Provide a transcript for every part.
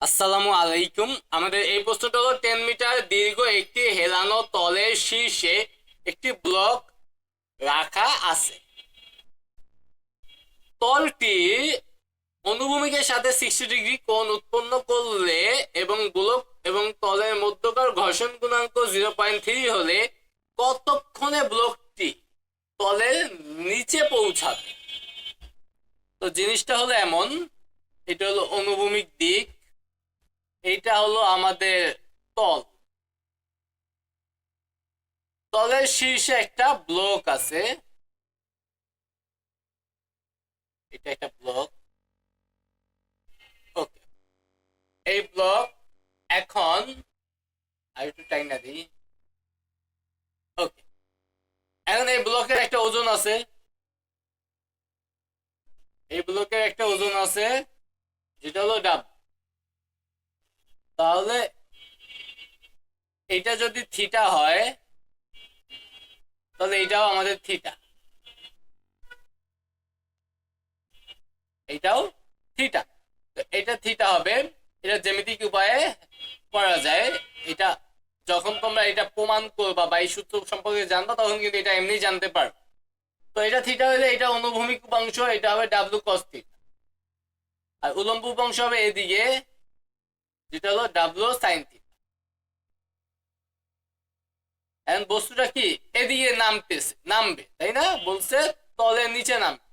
আসসালামু আলাইকুম। আমাদের এই প্রশ্নটা হলো টেন মিটার দীর্ঘ একটি হেলানো তলের শীর্ষে একটি ব্লক রাখা আছে। তলটি অনুভূমিকের সাথে সিক্সটি ডিগ্রি কোণ উৎপন্ন করলে এবং ব্লক এবং তলের মধ্যকার ঘর্ষণ গুণাঙ্ক জিরো পয়েন্ট থ্রি হলে কতক্ষণে ব্লকটি তলের নিচে পৌঁছাবে? তো জিনিসটা হলো এমন, এটা হলো অনুভূমিক দিক। এইটা হলো আমাদের তল। তলের শীর্ষে একটা ব্লক আছে। এটা একটা ব্লক। ওকে। এই ব্লক এখন, আর একটু টাইম না দিই। ওকে। এখন এই ব্লকের একটা ওজন আছে। এই ব্লকের একটা ওজন আছে, যেটা হলো ডাব তাহলে এটা যদি থিটা হয়, তাহলে এটাও আমাদের থিটা। এটাও থিটা। এটা থিটা হবে, এটা জ্যামিতিক উপায়ে করা যায়। এটা যখন তোমরা এটা প্রমাণ করবা বা এই সূত্র সম্পর্কে জানবা, তখন কিন্তু এটা এমনি জানতে পারবে। তো এটা থিটা হলে এটা অনুভূমিক উপাংশ, এটা হবে ডাব্লু কস আর উলম্ব উপাংশ হবে এদিকে। যেটা হলো ডাব্লু সাইন এখন বস্তুটা কি? এদিকে নামতেছে, নামবে, তাই না? বলছে নিচে নামবে।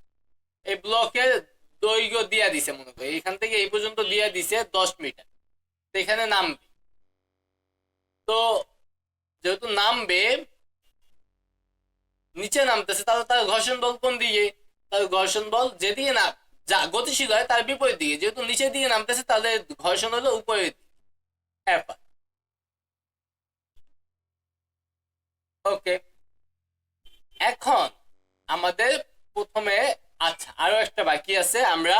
এই ব্লকের দৈর্ঘ্য দিয়া দিছে মনে করি এখান থেকে এই পর্যন্ত দিয়া দিছে দশ মিটার। এখানে নামবে। তো যেহেতু নামবে, নিচে নামতেছে, তাহলে তার ঘর্ষণ বল কোন দিকে? তার ঘর্ষণ বল যেদিকে না যা গতিশীল হয় তার বিপরীত দিকে। যেহেতু নিচের দিকে নামতেছে, তাহলে ঘর্ষণ হলো উপরের দিকে। ওকে এখন আমাদের প্রথমে আচ্ছা আরও একটা বাকি আছে, আমরা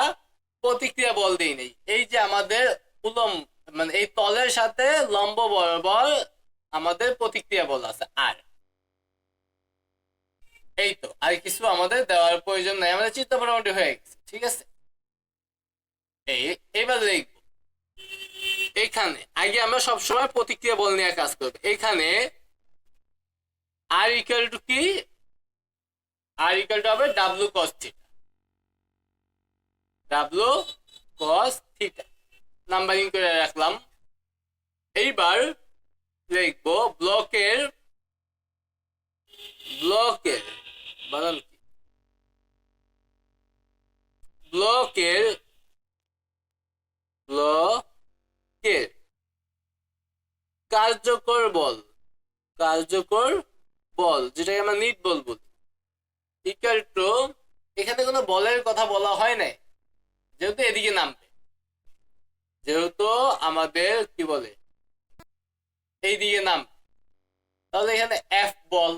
প্রতিক্রিয়া বল দিই নেই। এই যে আমাদের উলম মানে এই তলের সাথে লম্ব বরাবর আমাদের প্রতিক্রিয়া বল আছে, আর। এই তো, আর কিছু আমাদের দেওয়ার প্রয়োজন নাই। আমাদের চিত্ত মোটামুটি হয়ে গেছে। ঠিক আছে? এবার দেখব। এখানে আগে আমরা সবসময় প্রতিক্রিয়া বল নিয়ে কাজ করব। এখানে আর ইকুয়াল টু কি? আর ইকুয়াল টু হবে W cos theta W cos theta numbering করে রাখলাম। এইবার লিখব ব্লকের ব্লকের বানান কি? ব্লকের ব্লকের কার্যকর বল। কার্যকর বল, যেটাকে আমরা নিট বল বলি। ইকুয়াল টু এখানে কোনো বলের কথা বলা হয় নাই। যেহেতু এদিকে নামবে। যেহেতু আমাদের, কি বলে? এইদিকে নাম তাহলে এখানে এফ বল।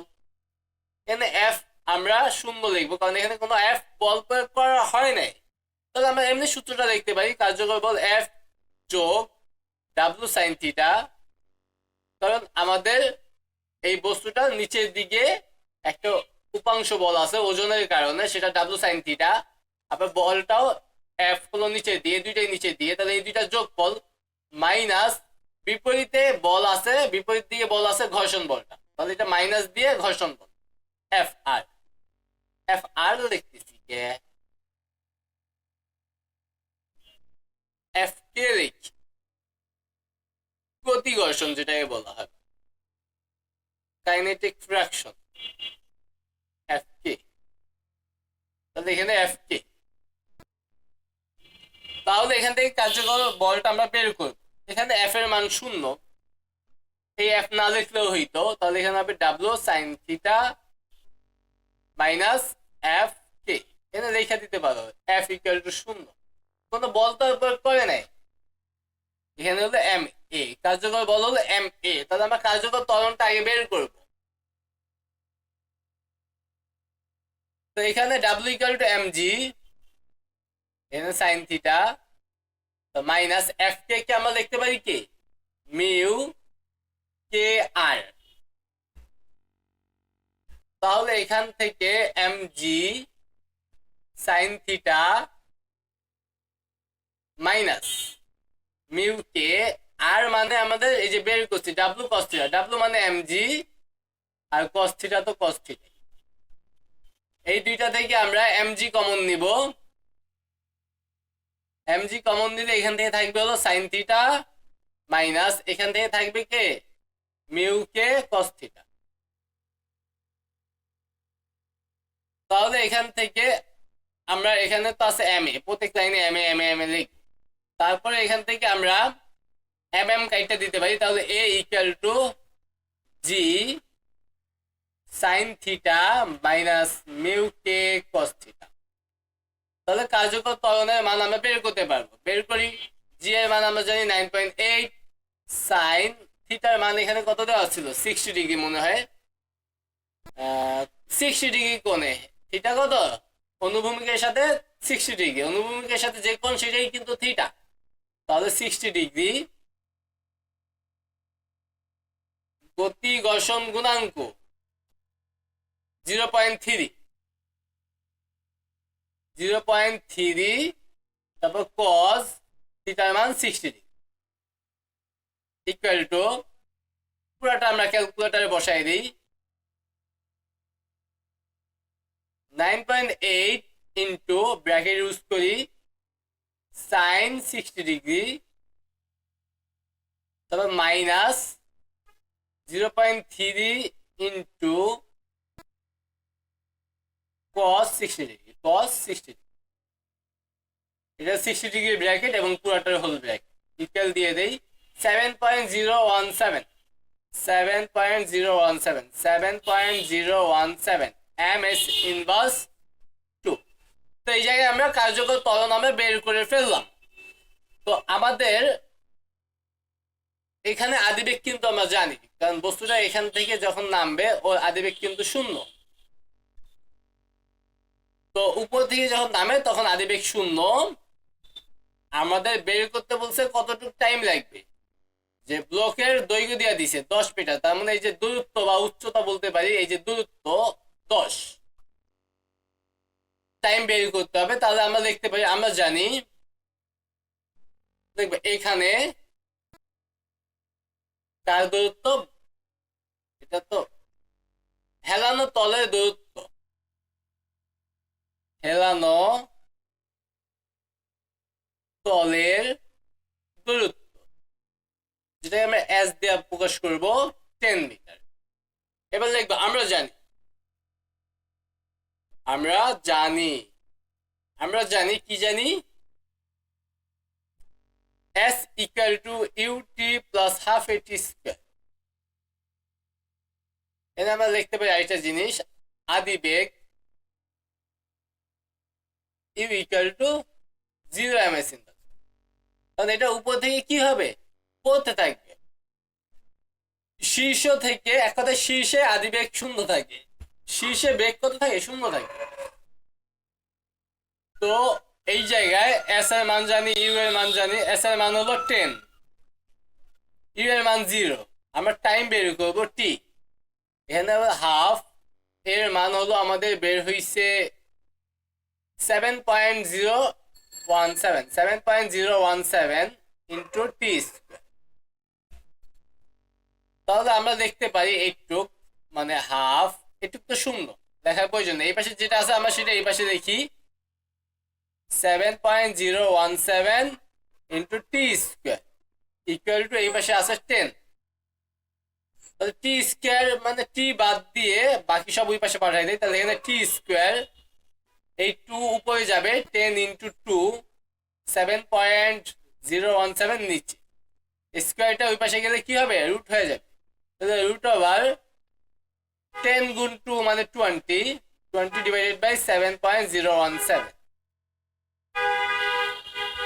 এখানে এফ আমরা শূন্য লিখব, কারণ এখানে কোনো এফ বল প্রয়োগ করা হয় নাই। তাহলে আমরা এমনি সূত্রটা দেখতে পারি, কার্যকর বল এফ যোগ ডাব্লু সাইন থিটা কারণ আমাদের এই বস্তুটা নিচের দিকে একটা উপাংশ বল আছে ওজনের কারণে, সেটা ডাব্লু সাইন থিটা আবার বলটাও এফ হলো নিচে দিয়ে, দুইটাই নিচে দিয়ে, তাহলে এই দুইটা যোগ বল মাইনাস বিপরীতে বল আছে, বিপরীত দিকে বল আছে ঘর্ষণ বলটা, তাহলে এটা মাইনাস দিয়ে ঘর্ষণ বল এফ আর এফ আর লিখতেছি কে এফ কে লিখি গতি যেটাকে বলা হয়। কাইনেটিক ফ্র্যাকশন তাহলে এখানে তাহলে এখান থেকে কার্যকর বলটা আমরা বের করব। এখানে এফ এর মান শূন্য। এই এফ না লিখলেও হইতো। তাহলে এখানে হবে W sine theta minus F কে এখানে লেখা দিতে পারো। এফ ইকুয়াল টু শূন্য। কোনো বল তো প্রয়োগ করে নাই। এখানে হলো এম এ কার্যকর বল হলো এম এ তাহলে আমরা কার্যকর ত্বরণটা আগে বের করব। তো এখানে W equal to M G এখানে সাইন থিটা তো মাইনাস এফ কে কে আমরা লিখতে পারি কি? মিউ কে আর তাহলে এখান থেকে M G sine theta minus mu K R মানে আমাদের এই যে বের করছি, ডাব্লু কস থিটা ডাব্লু মানে এম জি আর কস থিটা তো কস এই দুইটা থেকে আমরা এম জি কমন নিব। এম জি কমন নিলে এখান থেকে থাকবে হলো সাইন থিটা মাইনাস এখান থেকে থাকবে কে? মিউ কে কস তাহলে এখান থেকে আমরা এখানে তো আছে এম এ, প্রত্যেক লাইনে M A M A M A লিখ তারপরে এখান থেকে আমরা এম এম কাইটটা দিতে পারি, তাহলে A equal to G sine theta minus mu K cos theta তাহলে কার্যকর ত্বরণের মান আমরা বের করতে পারব। বের করি জি এর মান আমরা জানি নাইন পয়েন্ট এইট সাইন থিটার মান এখানে কত দেওয়া ছিল? সিক্সটি ডিগ্রি মনে হয়। সিক্সটি ডিগ্রি কোণে। থিটা কত? অনুভূমিকের সাথে সিক্সটি ডিগ্রি অনুভূমিকের সাথে যে কোণ, সেটাই কিন্তু থিটা তাহলে সিক্সটি ডিগ্রি গতি ঘর্ষণ গুণাঙ্ক zero point three zero point three তারপর কস থিটার মান সিক্সটি ডিগ্রি ইকুয়াল টু পুরাটা আমরা ক্যালকুলেটারে বসাই দিই nine point eight into bracket use করি সাইন সিক্সটি ডিগ্রি, তারপর minus zero point three into cos sixty degree cos sixty degree. এটা সিক্সটি ডিগ্রি ব্র্যাকেট এবং পুরাটার হোল ব্র্যাকেট। ইকুয়াল দিয়ে দেই seven point zero one seven seven point zero one seven seven point zero one seven M S inverse তো এই জায়গায় আমরা কার্যকর ত্বরণ আমরা বের করে ফেললাম। তো আমাদের এখানে আদিবেগ কিন্তু আমরা জানি, কারণ বস্তুটা এখান থেকে যখন নামবে, ওর আদিবেগ কিন্তু শূন্য। তো উপর থেকে যখন নামে, তখন আদিবেগ শূন্য। আমাদের বের করতে বলছে কতটুকু টাইম লাগবে? যে ব্লকের দৈর্ঘ্য দিয়া দিছে, দশ মিটার। তার মানে এই যে দূরত্ব বা উচ্চতা বলতে পারি, এই যে দূরত্ব দশ। টাইম বের করতে হবে, তাহলে আমরা দেখতে পারি আমরা জানি, দেখবে এখানে কার দূরত্ব? এটা তো হেলানো তলের দূরত্ব। হেলানো তলের দূরত্ব। যেটাকে আমরা এস দিয়ে প্রকাশ করব টেন মিটার এবার লিখব আমরা জানি আমরা জানি। আমরা জানি, কি জানি? S equal to U T plus half A T square এখানে আমরা লিখতে পারি আরেকটা জিনিস। আদি বেগ U equal to zero M S in তাহলে এটা উপর থেকে কি হবে? পড়তে থাকবে। শীর্ষ থেকে, এক কথায় শীর্ষে আদি বেগ শূন্য থাকে। শীর্ষে বেগ কত থাকে, শূন্য থাকে। তো এই জায়গায় এস এর মান জানি ইউ এর মান জানি এস এর মান হলো টেন ইউ এর মান জিরো আমরা টাইম বের করব টি এখানে হাফ এর মান হলো আমাদের বের হইছে seven point zero one seven seven point zero one seven into T তাহলে আমরা দেখতে পারি এইটুক মানে হাফ এটুক তো শূন্য। দেখার প্রয়োজন এই পাশে যেটা আছে, আমরা সেটা এই পাশে দেখি। Seven point zero one seven into T square equal to এই পাশে আছে টেন টি স্কোয়ার মানে টি বাদ দিয়ে বাকি সব ওই পাশে পাঠাই দেয় তাহলে এখানে টি স্কোয়ার এই টু উপরে যাবে ten into two seven point zero one seven নিচে। স্কোয়ারটা ওই পাশে গেলে কি হবে? রুট হয়ে যাবে। তাহলে রুট ওভার টেন গুণ টু মানে twenty twenty divided by seven point zero one seven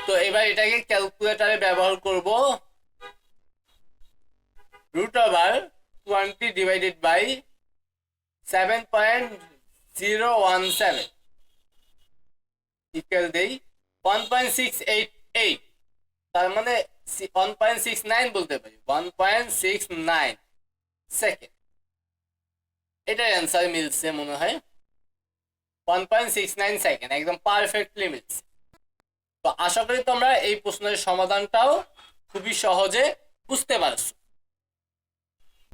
তো এবার এটাকে ক্যালকুলেটারে ব্যবহার করব root over twenty divided by seven point zero one seven equal দেই one point six eight eight তার মানে ওয়ান পয়েন্ট সিক্স নাইন বলতে পারি one point six nine second এটার অ্যান্সার মিলছে মনে হয় one point six nine second একদম পারফেক্টলি মিলছে তো আশা করি তোমরা এই প্রশ্নের সমাধানটাও খুবই সহজে বুঝতে পারছ